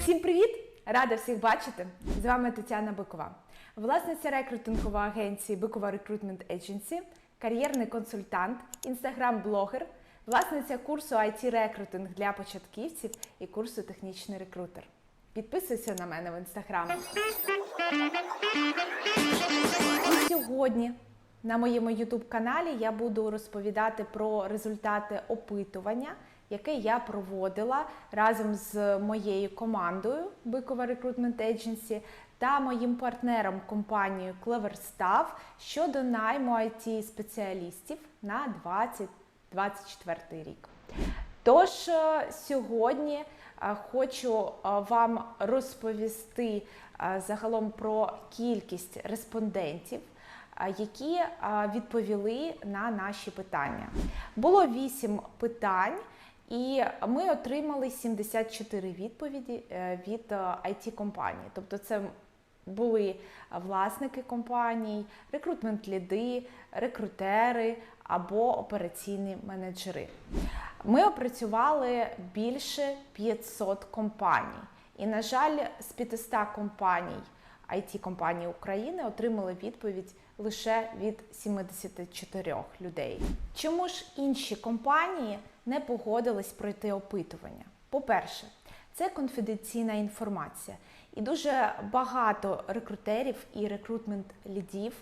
Всім привіт! Рада всіх бачити! З вами Тетяна Бикова, власниця рекрутингової агенції Бикова Recruitment Agency, кар'єрний консультант, інстаграм-блогер, власниця курсу IT рекрутинг для початківців і курсу технічний рекрутер. Підписуйся на мене в інстаграм. І сьогодні на моєму YouTube каналі я буду розповідати про результати опитування, яке я проводила разом з моєю командою Бикова Recruitment Agency та моїм партнером компанією Cleverstaff щодо найму it спеціалістів на 2024 рік. Тож е, сьогодні е, хочу е, вам розповісти загалом про кількість респондентів, які е, відповіли на наші питання. Було 8 питань. І ми отримали 74 відповіді е, від it компаній Тобто, це були власники компаній, рекрутмент-ліди, рекрутери або операційні менеджери. Ми опрацювали більше 500 компаній. І, на жаль, з 500 компаній, it компаній України отримали відповідь лише від 74 людей. Чому ж інші компанії не погодились пройти опитування? По-перше, це конфіденційна інформація. І дуже багато рекрутерів і рекрутмент лідів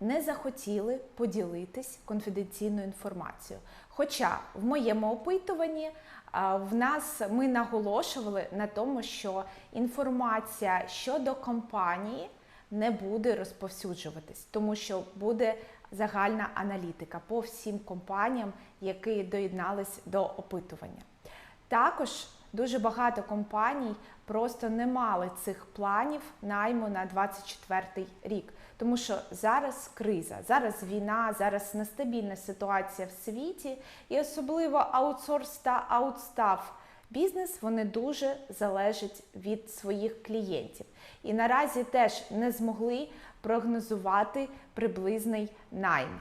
не захотіли поділитись конфіденційною інформацією. Хоча в моєму опитуванні в нас ми наголошували на тому, що інформація щодо компанії не буде розповсюджуватись, тому що буде загальна аналітика по всім компаніям, які доєднались до опитування. Також дуже багато компаній просто не мали цих планів найму на 24 рік, тому що зараз криза, зараз війна, зараз нестабільна ситуація в світі, і особливо аутсорс та аутстав бізнес вони дуже залежать від своїх клієнтів. І наразі теж не змогли прогнозувати приблизний найм.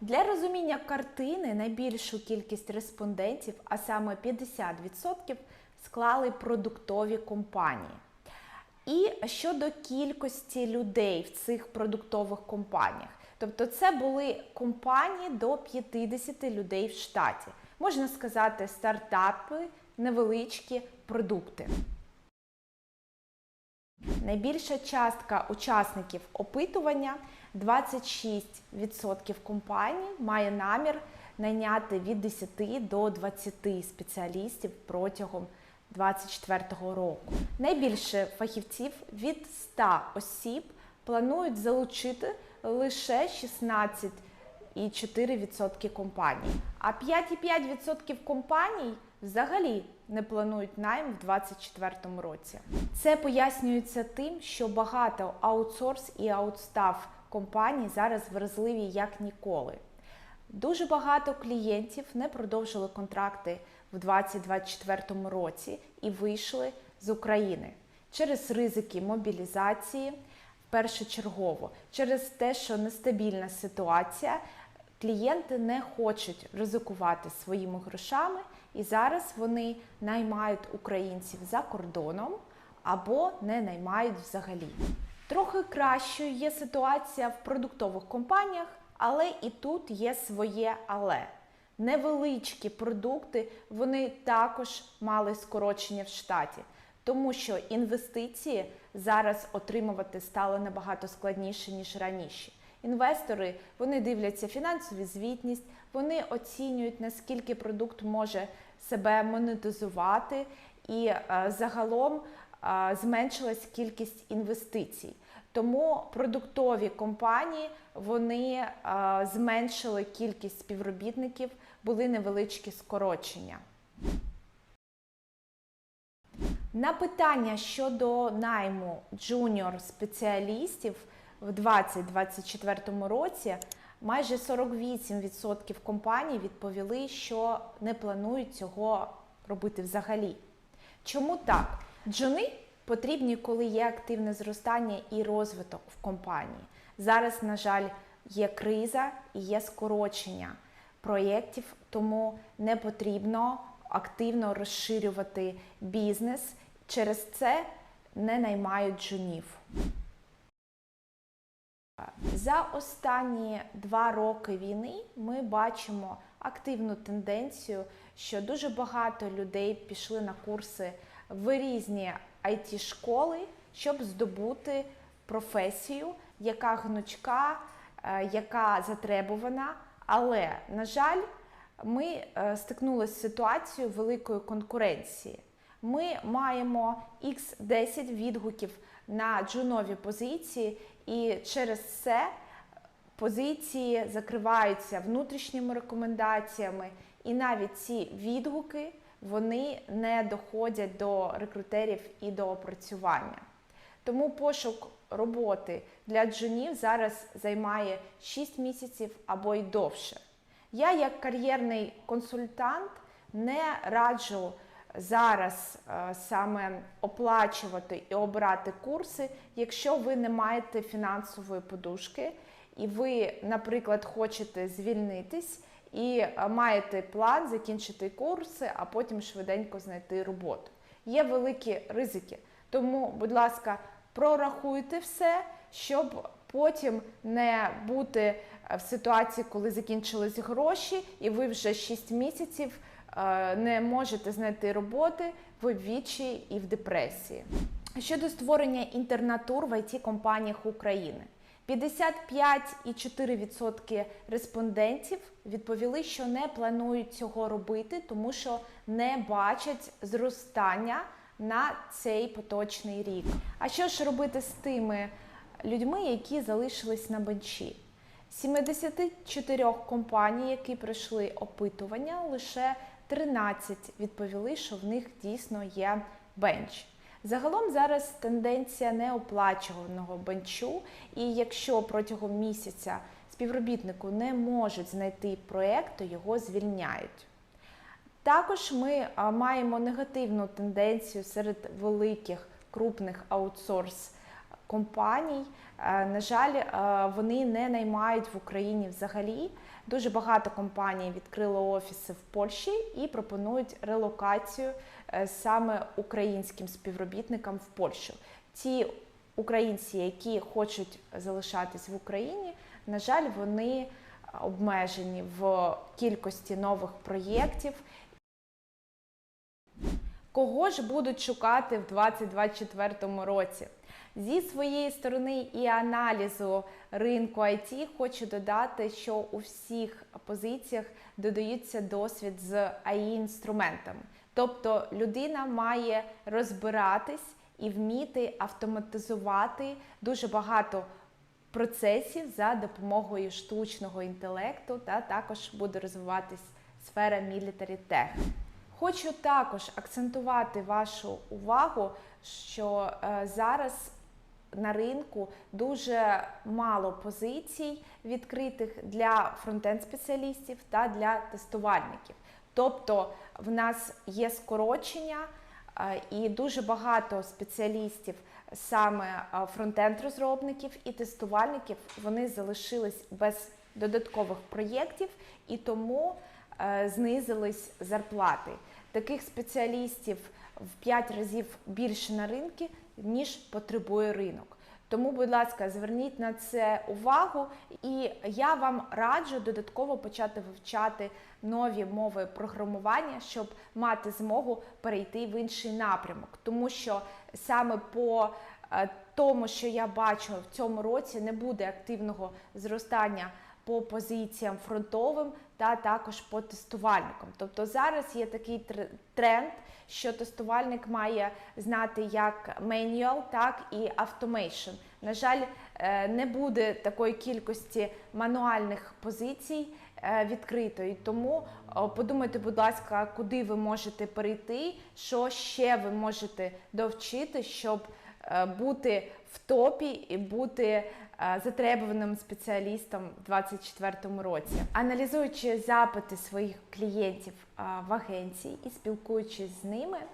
Для розуміння картини найбільшу кількість респондентів, а саме 50%, склали продуктові компанії. І щодо кількості людей в цих продуктових компаніях, тобто це були компанії до 50 людей в штаті, можна сказати, стартапи, невеличкі продукти. Найбільша частка учасників опитування 26% компаній має намір найняти від 10 до 20 спеціалістів протягом 2024 року. Найбільше фахівців від 100 осіб планують залучити лише 16,4% компаній, а 5,5% компаній взагалі не планують найм в 2024 році. Це пояснюється тим, що багато аутсорс і аутстав компаній зараз вразливі як ніколи. Дуже багато клієнтів не продовжили контракти в 2024 році і вийшли з України через ризики мобілізації першочергово, через те, що нестабільна ситуація, клієнти не хочуть ризикувати своїми грошами, і зараз вони наймають українців за кордоном або не наймають взагалі. Трохи кращою є ситуація в продуктових компаніях, але і тут є своє але. Невеличкі продукти вони також мали скорочення в штаті, тому що інвестиції зараз отримувати стало набагато складніше ніж раніше. Інвестори вони дивляться фінансову звітність, вони оцінюють наскільки продукт може себе монетизувати, і е, загалом е, зменшилась кількість інвестицій. Тому продуктові компанії вони е, зменшили кількість співробітників, були невеличкі скорочення. На питання щодо найму джуніор спеціалістів в 2024 році майже 48% компаній відповіли, що не планують цього робити взагалі. Чому так? Джуни потрібні, коли є активне зростання і розвиток в компанії. Зараз, на жаль, є криза і є скорочення проєктів, тому не потрібно активно розширювати бізнес. Через це не наймають джунів. За останні два роки війни ми бачимо активну тенденцію, що дуже багато людей пішли на курси в різні it школи щоб здобути професію, яка гнучка, е, яка затребувана. Але, на жаль, ми е, стикнулися з ситуацією великої конкуренції. Ми маємо x 10 відгуків на джунові позиції, і через це позиції закриваються внутрішніми рекомендаціями, і навіть ці відгуки вони не доходять до рекрутерів і до опрацювання. Тому пошук роботи для джунів зараз займає 6 місяців або й довше. Я, як кар'єрний консультант, не раджу зараз е, саме оплачувати і обирати курси, якщо ви не маєте фінансової подушки, і ви, наприклад, хочете звільнитись і е, маєте план закінчити курси, а потім швиденько знайти роботу. Є великі ризики. Тому, будь ласка, прорахуйте все, щоб потім не бути е, в ситуації, коли закінчились гроші, і ви вже 6 місяців не можете знайти роботи в відчі і в депресії. Щодо створення інтернатур в it компаніях України. 55,4% респондентів відповіли, що не планують цього робити, тому що не бачать зростання на цей поточний рік. А що ж робити з тими людьми, які залишились на бенчі? 74 компаній, які пройшли опитування, лише 13 відповіли, що в них дійсно є бенч. Загалом зараз тенденція неоплачуваного бенчу, і якщо протягом місяця співробітнику не можуть знайти проєкт, то його звільняють. Також ми маємо негативну тенденцію серед великих крупних аутсорс компаній. На жаль, вони не наймають в Україні взагалі. Дуже багато компаній відкрило офіси в Польщі і пропонують релокацію е, саме українським співробітникам в Польщу. Ті українці, які хочуть залишатись в Україні, на жаль, вони обмежені в кількості нових проєктів. Кого ж будуть шукати в 2024 році? Зі своєї сторони і аналізу ринку IT хочу додати, що у всіх позиціях додаються досвід з ai інструментами Тобто людина має розбиратись і вміти автоматизувати дуже багато процесів за допомогою штучного інтелекту, та також буде розвиватись сфера Military Tech. Хочу також акцентувати вашу увагу, що е, зараз на ринку дуже мало позицій відкритих для фронтенд-спеціалістів та для тестувальників. Тобто в нас є скорочення е, і дуже багато спеціалістів, саме е, фронтенд-розробників і тестувальників, вони залишились без додаткових проєктів і тому знизились зарплати. Таких спеціалістів в 5 разів більше на ринку, ніж потребує ринок. Тому, будь ласка, зверніть на це увагу, і я вам раджу додатково почати вивчати нові мови програмування, щоб мати змогу перейти в інший напрямок, тому що саме по е, тому, що я бачу в цьому році, не буде активного зростання по позиціям фронтовим та також по тестувальникам. Тобто зараз є такий тренд, що тестувальник має знати як manual, так і automation. На жаль, е, не буде такої кількості мануальних позицій е, відкритої. Тому подумайте, будь ласка, куди ви можете перейти, що ще ви можете довчити, щоб е, бути в топі і бути затребуваним спеціалістом в 2024 році. Аналізуючи запити своїх клієнтів е, в агенції і спілкуючись з ними, е,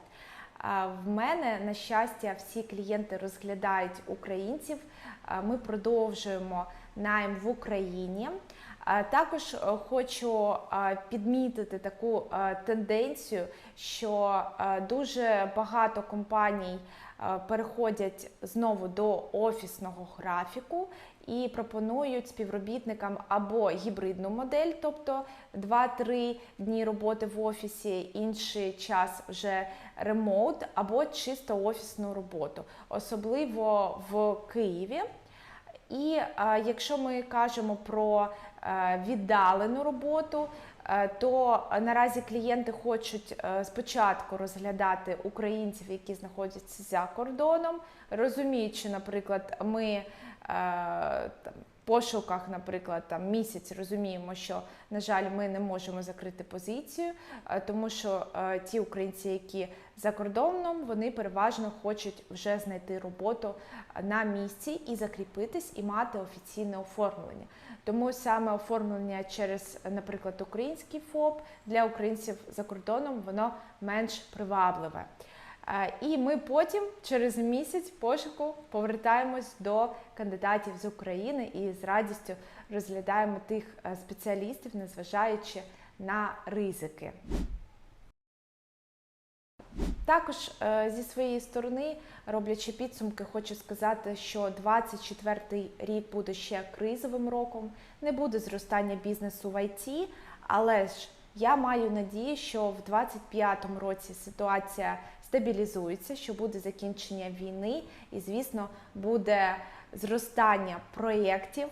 в мене, на щастя, всі клієнти розглядають українців. Ми продовжуємо найм в Україні. Е, Також е, хочу е, підмітити таку е, тенденцію, що е, дуже багато компаній е, переходять знову до офісного графіку і пропонують співробітникам або гібридну модель, тобто 2-3 дні роботи в офісі, інший час вже ремоут, або чисто офісну роботу, особливо в Києві. І е, якщо ми кажемо про е, віддалену роботу, е, то наразі клієнти хочуть е, спочатку розглядати українців, які знаходяться за кордоном, розуміючи, наприклад, ми е, там, пошуках, наприклад, там місяць розуміємо, що на жаль, ми не можемо закрити позицію, е, тому що е, ті українці, які за кордоном, вони переважно хочуть вже знайти роботу на місці і закріпитись, і мати офіційне оформлення. Тому саме оформлення через, наприклад, український ФОП для українців за кордоном воно менш привабливе. І ми потім, через місяць пошуку, повертаємось до кандидатів з України і з радістю розглядаємо тих е, спеціалістів, незважаючи на ризики. Також е, зі своєї сторони, роблячи підсумки, хочу сказати, що 24 рік буде ще кризовим роком, не буде зростання бізнесу в IT, але ж я маю надію, що в 2025 році ситуація стабілізується, що буде закінчення війни, і, звісно, буде зростання проєктів,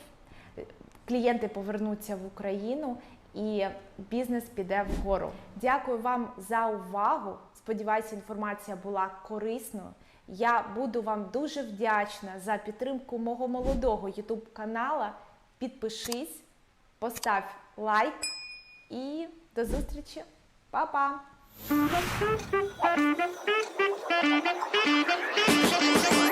клієнти повернуться в Україну і бізнес піде вгору. Дякую вам за увагу. Сподіваюся, інформація була корисною. Я буду вам дуже вдячна за підтримку мого молодого YouTube канала. Підпишись, постав лайк і до зустрічі. Па-па! Thank you.